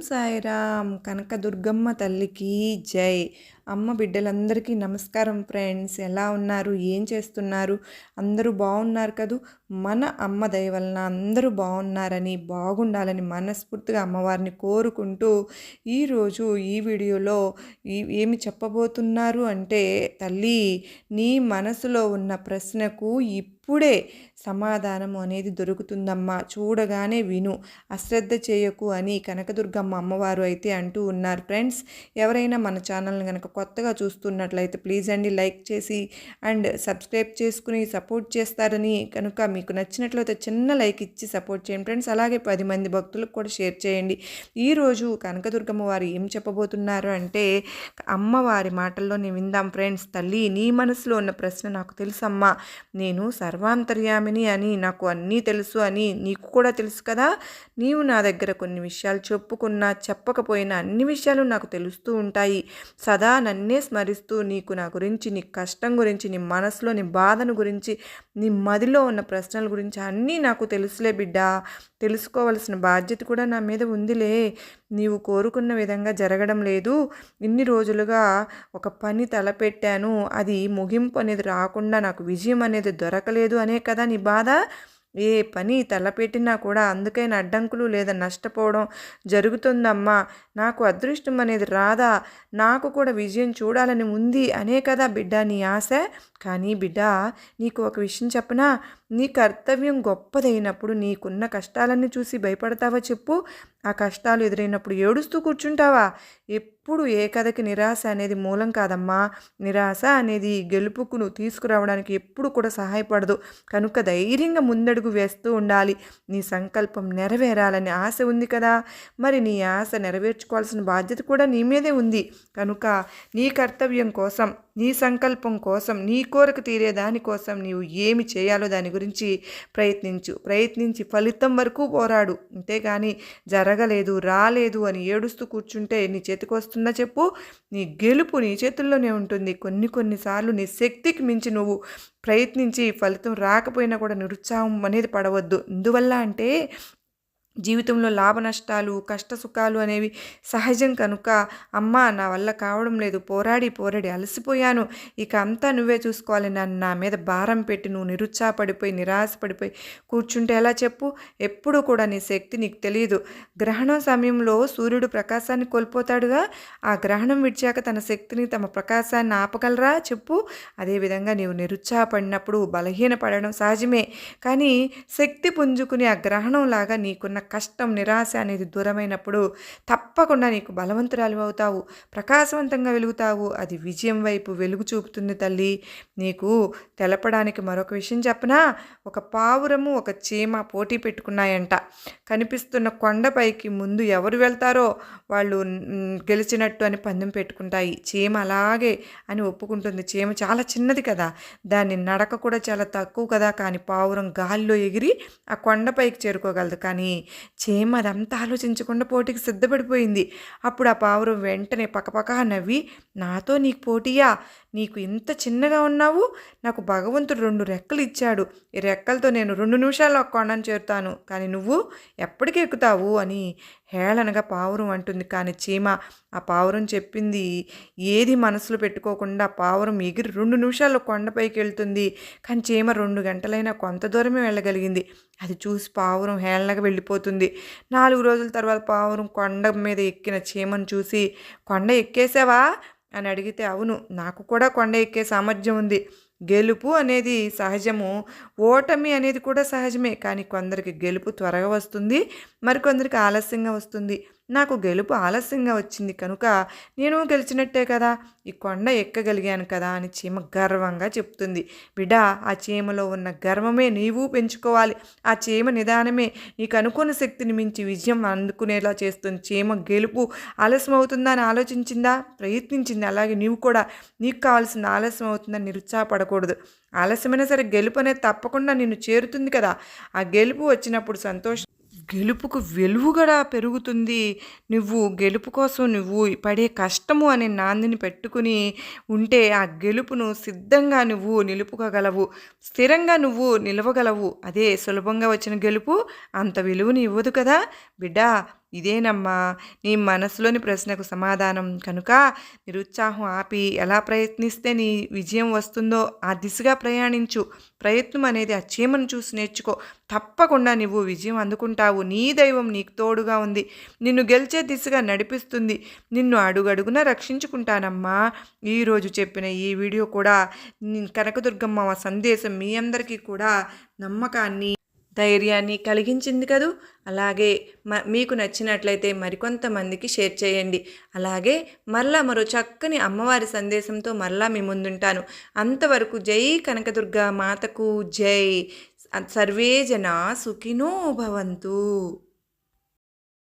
సాయిరామ్ కనకదుర్గమ్మ తల్లికి జై. అమ్మ బిడ్డలందరికీ నమస్కారం ఫ్రెండ్స్. ఎలా ఉన్నారు? ఏం చేస్తున్నారు? అందరూ బాగున్నారు కదూ? మన అమ్మ దయ వలన అందరూ బాగున్నారని బాగుండాలని మనస్ఫూర్తిగా అమ్మవారిని కోరుకుంటూ ఈరోజు ఈ వీడియోలో ఏమి చెప్పబోతున్నారు అంటే తల్లి నీ మనసులో ఉన్న ప్రశ్నకు ఇప్పుడే సమాధానం అనేది దొరుకుతుందమ్మా. చూడగానే విను. అశ్రద్ధ చేయకు అని కనకదుర్గమ్మ అమ్మవారు అయితే అంటూ ఉన్నారు. ఫ్రెండ్స్ ఎవరైనా మన ఛానల్ని కనుక కొత్తగా చూస్తున్నట్లయితే ప్లీజ్ అండి లైక్ చేసి అండ్ సబ్స్క్రైబ్ చేసుకుని సపోర్ట్ చేస్తారని కనుక మీకు నచ్చినట్లయితే చిన్న లైక్ ఇచ్చి సపోర్ట్ చేయండి. ఫ్రెండ్స్ అలాగే పది మంది భక్తులకు కూడా షేర్ చేయండి. ఈరోజు కనకదుర్గమ్మ వారు ఏం చెప్పబోతున్నారు అంటే అమ్మవారి మాటల్లో నేను విందాం. ఫ్రెండ్స్ తల్లి నీ మనసులో ఉన్న ప్రశ్న నాకు తెలుసమ్మా. నేను సర్వాంతర్యామిని అని నాకు అన్నీ తెలుసు అని నీకు కూడా తెలుసు కదా. నీవు నా దగ్గర కొన్ని విషయాలు చెప్పుకున్నా చెప్పకపోయినా అన్ని విషయాలు నాకు తెలుస్తూ ఉంటాయి. సదా నన్నే స్మరిస్తూ నీకు నా గురించి నీ కష్టం గురించి నీ మనసులో నీ బాధను గురించి నీ మదిలో ఉన్న ప్రశ్నల గురించి అన్నీ నాకు తెలుసులే బిడ్డ. తెలుసుకోవలసిన బాధ్యత కూడా నా మీద ఉందిలే. నీవు కోరుకున్న విధంగా జరగడం లేదు. ఇన్ని రోజులుగా ఒక పని తలపెట్టాను. అది ముగింపు అనేది రాకుండా నాకు విజయం అనేది దొరకలేదు అనే కదా నీ బాధ? ఏ పని తలపెట్టినా కూడా అందుకైన అడ్డంకులు లేదా నష్టపోవడం జరుగుతుందమ్మా. నాకు అదృష్టం అనేది రాదా? నాకు కూడా విజయం చూడాలని ఉంది అనే కదా బిడ్డ నీ ఆశ. కానీ బిడ్డ నీకు ఒక విషయం చెప్పనా? నీ కర్తవ్యం గొప్పదైనప్పుడు నీకున్న కష్టాలన్నీ చూసి భయపడతావా చెప్పు? ఆ కష్టాలు ఎదురైనప్పుడు ఏడుస్తూ కూర్చుంటావా? ఎప్పుడు ఏ కథకి నిరాశ అనేది మూలం కాదమ్మా. నిరాశ అనేది గెలుపుకు నువ్వు తీసుకురావడానికి ఎప్పుడు కూడా సహాయపడదు. కనుక ధైర్యంగా ముందడుగు వేస్తూ ఉండాలి. నీ సంకల్పం నెరవేరాలని ఆశ ఉంది కదా. మరి నీ ఆశ నెరవేర్చుకోవాల్సిన బాధ్యత కూడా నీ మీదే ఉంది. కనుక నీ కర్తవ్యం కోసం నీ సంకల్పం కోసం నీ కోరిక తీరే దానికోసం నీవు ఏమి చేయాలో దాని గురించి ప్రయత్నించు. ప్రయత్నించి ఫలితం వరకు పోరాడు. అంతేగాని జరగలేదు రాలేదు అని ఏడుస్తూ కూర్చుంటే నీ చేతికి వస్తుందా చెప్పు నీ గెలుపు నీ చేతుల్లోనే ఉంటుంది. కొన్ని కొన్నిసార్లు నీ శక్తికి మించి నువ్వు ప్రయత్నించి ఫలితం రాకపోయినా కూడా నిరుత్సాహం అనేది పడవద్దు. ఎందువల్ల అంటే జీవితంలో లాభ నష్టాలు కష్ట సుఖాలు అనేవి సహజం కనుక అమ్మ నా వల్ల కావడం లేదు పోరాడి పోరాడి అలసిపోయాను. ఇక అంతా నువ్వే చూసుకోవాలి నన్ను. నా మీద భారం పెట్టి నువ్వు నిరుత్సాహపడిపోయి నిరాశపడిపోయి కూర్చుంటే ఎలా చెప్పు? ఎప్పుడూ కూడా నీ శక్తి నీకు తెలియదు గ్రహణం సమయంలో సూర్యుడు ప్రకాశాన్ని కోల్పోతాడుగా? ఆ గ్రహణం విడిచాక తన శక్తిని తమ ప్రకాశాన్ని ఆపగలరా? చెప్పు. అదేవిధంగా నీవు నిరుత్సాహపడినప్పుడు బలహీనపడడం సహజమే. కానీ శక్తి పుంజుకుని ఆ గ్రహణం లాగా నీకున్న కష్టం నిరాశ అనేది దూరమైనప్పుడు తప్పకుండా నీకు బలవంతురాలు అవుతావు ప్రకాశవంతంగా వెలుగుతావు. అది విజయం వైపు వెలుగు చూపుతుంది తల్లి. నీకు తెలపడానికి మరొక విషయం చెప్పనా? ఒక పావురము ఒక చీమ పోటీ పెట్టుకున్నాయంట. కనిపిస్తున్న కొండపైకి ముందు ఎవరు వెళ్తారో వాళ్ళు గెలిచినట్టు అని పందెం పెట్టుకుంటాయి. చీమ అలాగే అని ఒప్పుకుంటుంది. చీమ చాలా చిన్నది కదా. దాన్ని నడక కూడా చాలా తక్కువ కదా. కానీ పావురం గాల్లో ఎగిరి ఆ కొండపైకి చేరుకోగలదు. కానీ చేమ అదంతా ఆలోచించకుండా పోటీకి సిద్ధపడిపోయింది. అప్పుడు ఆ పావురం వెంటనే పక్కపక్క నవ్వి నాతో నీకు పోటీయా? నీకు ఇంత చిన్నగా ఉన్నావు? నాకు భగవంతుడు రెండు రెక్కలు ఇచ్చాడు. ఈ రెక్కలతో నేను రెండు నిమిషాల్లో కొండను చేరుతాను. కానీ నువ్వు ఎప్పటికి ఎక్కుతావు? అని హేళనగా పావురం అంటుంది. కానీ చీమ ఆ పావురం చెప్పింది ఏది మనసులో పెట్టుకోకుండా పావురం ఎగిరి రెండు నిమిషాల్లో కొండపైకి వెళ్తుంది. కానీ చీమ రెండు గంటలైనా కొంత దూరమే వెళ్ళగలిగింది. అది చూసి పావురం హేళనగా వెళ్ళిపోతుంది. నాలుగు రోజుల తర్వాత పావురం కొండ మీద ఎక్కిన చీమను చూసి కొండ ఎక్కేసావా? అని అడిగితే అవును నాకు కూడా కొండ ఎక్కే సామర్థ్యం ఉంది. గెలుపు అనేది సహజము. ఓటమి అనేది కూడా సహజమే. కానీ కొందరికి గెలుపు త్వరగా వస్తుంది. మరికొందరికి ఆలస్యంగా వస్తుంది. నాకు గెలుపు ఆలస్యంగా వచ్చింది కనుక నేను గెలిచినట్టే కదా. ఈ కొండ ఎక్కగలిగాను కదా అని చీమ గర్వంగా చెప్తుంది. బిడ్డ ఆ చీమలో ఉన్న గర్వమే నీవు పెంచుకోవాలి. ఆ చీమ నిదానమే. నీకు అనుకున్న శక్తిని మించి విజయం అందుకునేలా చేస్తుంది. చీమ గెలుపు ఆలస్యం అవుతుందా అని ఆలోచించిందా? ప్రయత్నించింది. అలాగే నీవు కూడా. నీకు కావాల్సిన ఆలస్యం అవుతుందని నిరుత్సాహపడకూడదు. ఆలస్యమైనా సరే గెలుపు అనేది తప్పకుండా నిన్ను చేరుతుంది కదా. ఆ గెలుపు వచ్చినప్పుడు సంతోషం గెలుపుకు వెలుగుగడ పెరుగుతుంది. నువ్వు గెలుపు కోసం నువ్వు పడే కష్టము అనే నాందిని పెట్టుకుని ఉంటే ఆ గెలుపును సిద్ధంగా నువ్వు నిలుపుకోగలవు. స్థిరంగా నువ్వు నిలవగలవు. అదే సులభంగా వచ్చిన గెలుపు. అంత విలువని ఇవ్వదు కదా. బిడ్డ ఇదేనమ్మా నీ మనసులోని ప్రశ్నకు సమాధానం. కనుక నిరుత్సాహం ఆపి ఎలా ప్రయత్నిస్తే నీ విజయం వస్తుందో ఆ దిశగా ప్రయాణించు. ప్రయత్నం అనేది ఆ చీమను చూసి నేర్చుకో. తప్పకుండా నువ్వు విజయం అందుకుంటావు. నీ దైవం నీకు తోడుగా ఉంది. నిన్ను గెలిచే దిశగా నడిపిస్తుంది. నిన్ను అడుగడుగున రక్షించుకుంటానమ్మా. ఈరోజు చెప్పిన ఈ వీడియో కూడా కనకదుర్గమ్మ సందేశం మీ అందరికీ కూడా నమ్మకాన్ని ధైర్యాన్ని కలిగించింది కదూ? అలాగే మ మీకు నచ్చినట్లయితే మరికొంతమందికి షేర్ చేయండి. అలాగే మరలా మరో చక్కని అమ్మవారి సందేశంతో మరలా మీ ముందుంటాను. అంతవరకు జై కనకదుర్గ మాతకు జై. సర్వే జనా సుఖినో భవంతు.